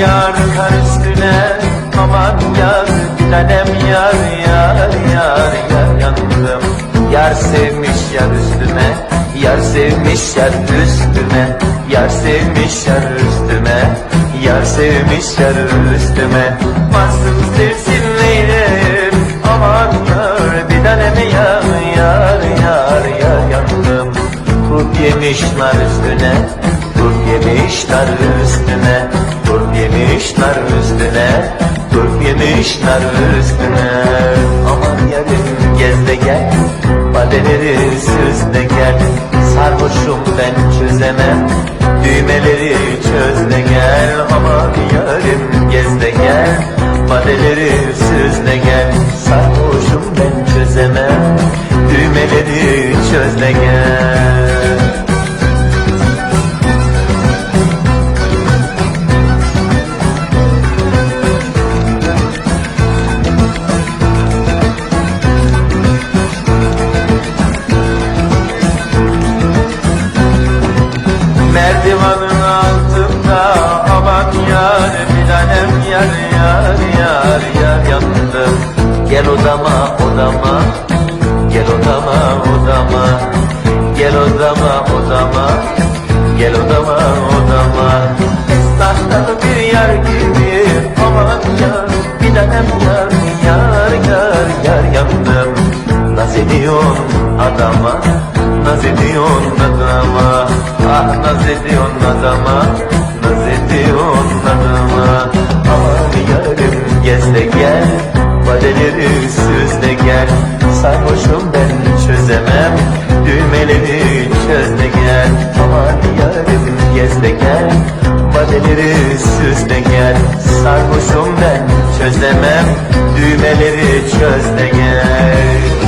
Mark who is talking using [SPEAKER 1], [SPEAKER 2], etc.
[SPEAKER 1] yar kar üstüne Aman yar bir tanem yar yar yar yar yandım. Yar sevmiş yar üstüme Yar sevmiş yar üstüme Yar sevmiş yar üstüme Yar sevmiş yar üstüme Masum sevsin Leyla'yım Aman yar bir tanem yar yar yar yar yandım. Kurt yemiş nar üstüne Kurt yemiş nar üstüne. Kurt yemiş nar üstüne Kurt yemiş nar üstüne. Aman yarım gez de gel Badeleri süz de gel. Sarhoşum ben çözemem Düğmeleri çöz de gel. Aman yarım gez de gel Badeleri süz de gel. Sarhoşum ben çözemem Düğmeleri çöz de gel altında aman yar bir tanem yar yar yar yar yandım Gel odama odama Gel odama odama. Gel odama odama Gel odama odama. Esnaftan bir yar gibi aman yar bir tanem yar yar yar yar yandım Naz ediyorsun adama Naz ediyorsun adama. Ah naz ediyorsun adama gez de gel Badeleri süz de gel. Sarhoşum ben çözemem Düğmeleri çöz de gel. Aman yarım gez de gel Badeleri süz de gel. Sarhoşum ben çözemem Düğmeleri çöz de gel